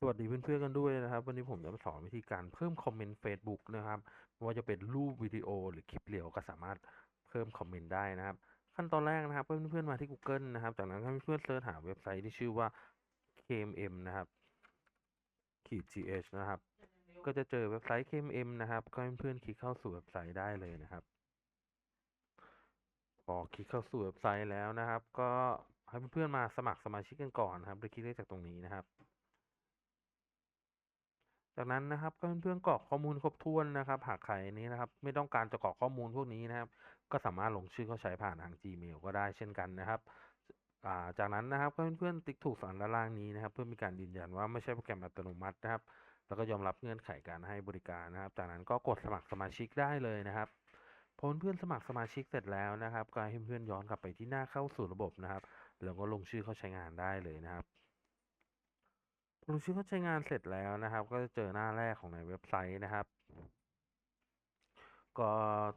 สวัสดีเพื่อนๆกันด้วยนะครับ วันนี้ผมจะมาสอนวิธีการเพิ่มคอมเมนต์ Facebook นะครับว่าจะเป็นรูปวิดีโอหรือคลิปเรียวก็สามารถเพิ่มคอมเมนต์ได้นะครับ ขั้นตอนแรกนะครับเพื่อนๆมาที่ Google นะครับ จากนั้นให้เพื่อนๆเสิร์ชหาเว็บไซต์ที่ชื่อว่า KMM นะครับขีด th นะครับ ก็จะเจอเว็บไซต์ KMM นะครับ ก็ให้เพื่อนๆคลิกเข้าสู่เว็บไซต์ได้เลยนะครับพอคลิกเข้าสู่เว็บไซต์แล้วนะครับ ก็ให้เพื่อนๆมาสมัครสมาชิกกันก่อนนะครับโดยคลิกได้จากตรงนี้นะครับ จากนั้นนะครับก็เพื่อนๆกรอกข้อมูลครบถ้วนนะครับ หากใครนี้นะครับ ไม่ต้องการจะกรอกข้อมูลพวกนี้นะครับ ก็สามารถลงชื่อเข้าใช้ผ่านทาง Gmail ก็ได้เช่นกันนะครับาจากนั้นนะครับก็เพื่อนๆติ๊กถูกสารด้านล่างนี้นะครับ เพื่อมีการยืนยันว่าไม่ใช่โปรแกรมอัตโนมัตินะครับ แล้วก็ยอมรับเงื่อนไขการให้บริการนะครับ จากนั้นก็กดสมัครสมาชิกได้เลยนะครับพอเพื่อนสมัครสมาชิกเสร็จแล้วนะครับ ก็ให้เพื่อนย้อนกลับไปที่หน้าเข้าสู่ระบบนะครับ แล้วก็ลงชื่อเข้าใช้งานได้เลยนะครับ ลงชื่อเข้าใช้งานเสร็จแล้วนะครับ ก็จะเจอหน้าแรกของในเว็บไซต์นะครับ ก็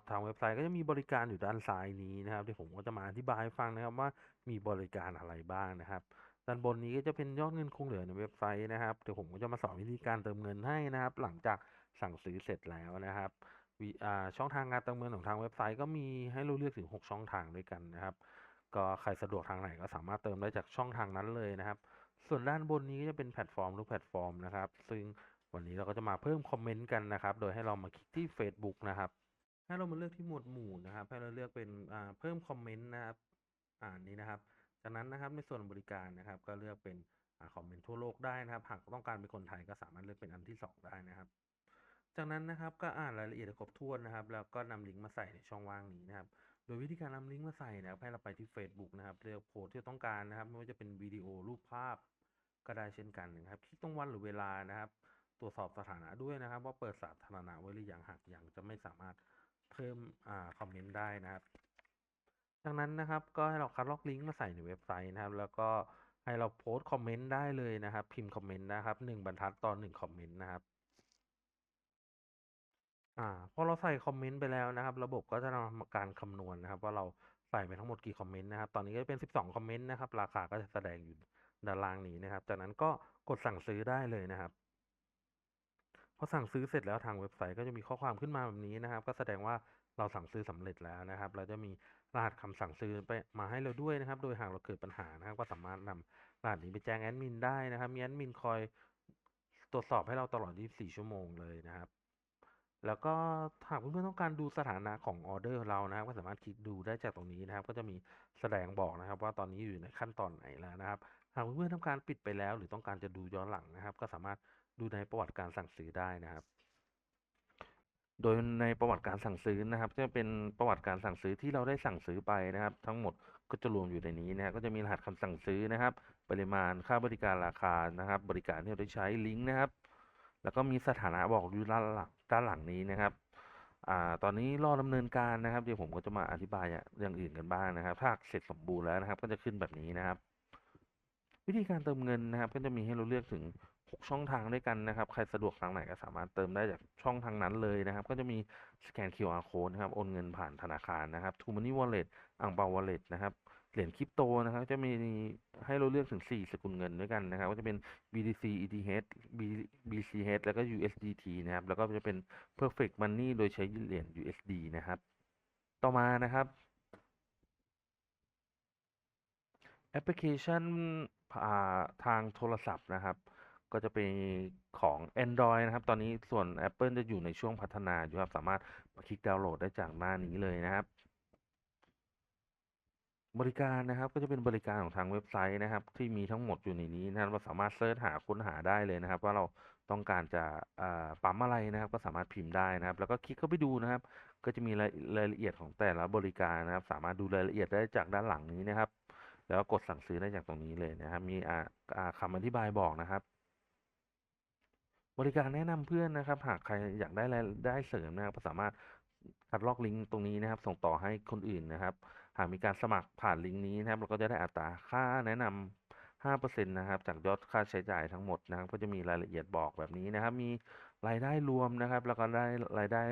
ทางเว็บไซต์ก็จะมีบริการอยู่ด้านซ้ายนี้นะครับที่ผมก็จะมาอธิบายให้ฟังนะครับว่ามีบริการอะไรบ้างนะครับด้านบนนี้ก็จะเป็นยอดเงินคงเหลือในเว็บไซต์นะครับเดี๋ยวผมก็จะมาสอนวิธีการเติมเงินให้นะครับ หลังจากสั่งซื้อเสร็จแล้วนะครับช่องทางการเติมเงินของทางเว็บไซต์ก็มีให้เราเลือกถึง 6 ช่องทางด้วยกันนะครับ ก็ใครสะดวกทางไหนก็สามารถเติมได้จากช่องทางนั้นเลยนะครับ ส่วนด้านบนนี้ก็จะเป็นแพลตฟอร์มทุกแพลตฟอร์มนะครับ ซึ่งวันนี้เราก็จะมาเพิ่มคอมเมนต์กันนะครับ โดยให้เรามาคลิกที่ Facebook นะครับ ให้เรามาเลือกที่หมวดหมู่นะครับ ให้เราเลือกเป็นเพิ่มคอมเมนต์นะครับ อ่านนี้นะครับ จากนั้นนะครับในส่วนบริการนะครับ ก็เลือกเป็นอคอมเมนต์ทั่วโลกได้นะครับ หากต้องการเป็นคนไทยก็สามารถเลือกเป็นอันที่สองได้นะครับ จากนั้นนะครับก็อ่านรายละเอียดครบถ้วนนะครับ แล้วก็นำลิงก์มาใส่ในช่องว่างนี้นะครับ โดยวิธีการนำลิงก์มาใส่นะครับให้เราไปที่ Facebook นะครับ เลือกโพสที่ต้องการนะครับ ไม่ว่าจะเป็นวิดีโอรูปภาพ ก็ได้เช่นกันนะครับคลิกตรงวันหรือเวลานะครับ ตรวจสอบสถานะด้วยนะครับ ว่าเปิดสาธารณะไว้หรือยังหากยังจะไม่สามารถเพิ่มอ่าคอมเมนต์ได้นะครับจากนั้นนะครับก็ให้เราคัดลอกลิงก์มาใส่ในเว็บไซต์นะครับ แล้วก็ให้เราโพสต์คอมเมนต์ได้เลยนะครับ พิมพ์คอมเมนต์นะครับหนึ่งบรรทัดต่อหนึ่งคอมเมนต์นะครับอ่าพอเราใส่คอมเมนต์ไปแล้วนะครับ ระบบก็จะทำการคำนวณนะครับ ว่าเราใส่ไปทั้งหมดกี่คอมเมนต์นะครับ ตอนนี้ก็เป็น 12 คอมเมนต์นะครับ ราคาก็จะแสดงอยู่ ด้านล่างนี้นะครับ จากนั้นก็กดสั่งซื้อได้เลยนะครับพอสั่งซื้อเสร็จแล้วทางเว็บไซต์ก็จะมีข้อความขึ้นมาแบบนี้นะครับ ก็แสดงว่าเราสั่งซื้อสำเร็จแล้วนะครับ เราจะมีรหัสคำสั่งซื้อไปมาให้เราด้วยนะครับ โดยหากเราเกิดปัญหานะครับ ก็สามารถนำรหัสนี้ไปแจ้งแอดมินได้นะครับ มีแอดมินคอยตรวจสอบให้เราตลอด 24 ชั่วโมงเลยนะครับ แล้วก็หากเพื่อนๆต้องการดูสถานะของออเดอร์เรานะครับ ก็สามารถคลิกดูได้จากตรงนี้นะครับ ก็จะมีแสดงบอกนะครับ ว่าตอนนี้อยู่ในขั้นตอนไหนแล้วนะครับ หากเพื่อนๆต้องการปิดไปแล้ว หรือต้องการจะดูย้อนหลังนะครับ ก็สามารถดูในประวัติการสั่งซื้อได้นะครับ โดยในประวัติการสั่งซื้อนะครับ จะเป็นประวัติการสั่งซื้อที่เราได้สั่งซื้อไปนะครับ ทั้งหมดก็จะรวมอยู่ในนี้นะครับก็จะมีรหัสคำสั่งซื้อนะครับ ปริมาณค่าบริการราคานะครับ บริการที่เราได้ใช้ลิงก์นะครับ แล้วก็มีสถานะบอกอยู่ด้านหลังด้านหลังนี้นะครับอ่าตอนนี้รอดำเนินการนะครับ เดี๋ยวผมก็จะมาอธิบายอย่างอื่นกันบ้างนะครับ ถ้าเสร็จสมบูรณ์แล้วนะครับ ก็จะขึ้นแบบนี้นะครับ วิธีการเติมเงินนะครับ ก็จะมีให้เราเลือกถึง 6 ช่องทางด้วยกันนะครับ ใครสะดวกทางไหนก็สามารถเติมได้จากช่องทางนั้นเลยนะครับ ก็จะมีสแกน QR code นะครับ โอนเงินผ่านธนาคารนะครับ True Money Wallet อ่างเปา Wallet นะครับเหรียญคริปโตนะครับจะมีให้เราเลือกถึง 4 สกุลเงินด้วยกันนะครับ ก็จะเป็น BTC ETH BCH แล้วก็ USDT นะครับ แล้วก็จะเป็น Perfect Money โดยใช้เหรียญ USD นะครับ ต่อมานะครับแอปพลิเคชัน ทางโทรศัพท์นะครับ ก็จะเป็นของ Android นะครับ ตอนนี้ส่วน Apple จะอยู่ในช่วงพัฒนาอยู่ครับ สามารถคลิกดาวน์โหลดได้จากหน้านี้เลยนะครับ บริการนะครับก็จะเป็นบริการของทางเว็บไซต์นะครับ ที่มีทั้งหมดอยู่ในนี้นะครับเราสามารถเสิร์ชหาค้นหาได้เลยนะครับ ว่าเราต้องการจะปั๊มอะไรนะครับ ก็สามารถพิมพ์ได้นะครับ แล้วก็คลิกเข้าไปดูนะครับ ก็จะมีรายละเอียดของแต่ละบริการนะครับ สามารถดูรายละเอียดได้จากด้านหลังนี้นะครับ แล้วกดสั่งซื้อได้จากตรงนี้เลยนะครับ มีอ่าอ่าคำอธิบายบอกนะครับ บริการแนะนำเพื่อนนะครับ หากใครอยากได้รายได้เสริมนะครับก็สามารถคัดลอกลิงก์ตรงนี้นะครับ ส่งต่อให้คนอื่นนะครับ หากมีการสมัครผ่านลิงก์นี้นะครับ เราก็จะได้อัตราค่าแนะนำ5%นะครับ จากยอดค่าใช้จ่ายทั้งหมดนะครับ ก็จะมีรายละเอียดบอกแบบนี้นะครับ มีรายได้รวมนะครับ แล้วก็ได้รายได้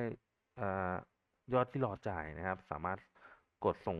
ยอดที่รอจ่ายนะครับ สามารถกดส่ง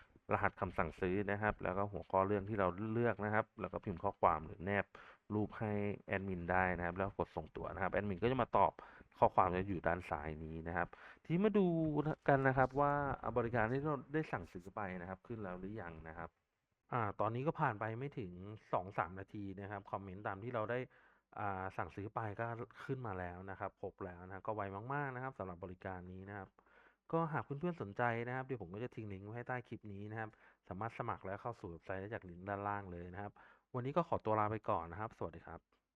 รหัสคำสั่งซื้อนะครับ แล้วก็หัวข้อเรื่องที่เราเลือกนะครับ แล้วก็พิมพ์ข้อความหรือแนบรูปให้แอดมินได้นะครับ แล้วกดส่งตัวนะครับแอดมินก็จะมาตอบข้อความจะอยู่ด้านซ้ายนี้นะครับ ทีมาดูกันนะครับว่าบริการที่เราได้สั่งซื้อไปนะครับ ขึ้นแล้วหรือยังนะครับอ่าตอนนี้ก็ผ่านไปไม่ถึง 2-3 นาทีนะครับคอมเมนต์ตามที่เราได้สั่งซื้อไปก็ขึ้นมาแล้วนะครับ ครบแล้วนะก็ไวมาก ๆ นะครับสำหรับบริการนี้นะครับ ก็หากเพื่อนๆสนใจนะครับเดี๋ยวผมก็จะทิ้งลิงก์ไว้ให้ใต้คลิปนี้นะครับ สามารถสมัครและเข้าสู่เว็บไซต์ได้จากลิงก์ด้านล่างเลยนะครับ วันนี้ก็ขอตัวลาไปก่อนนะครับ สวัสดีครับ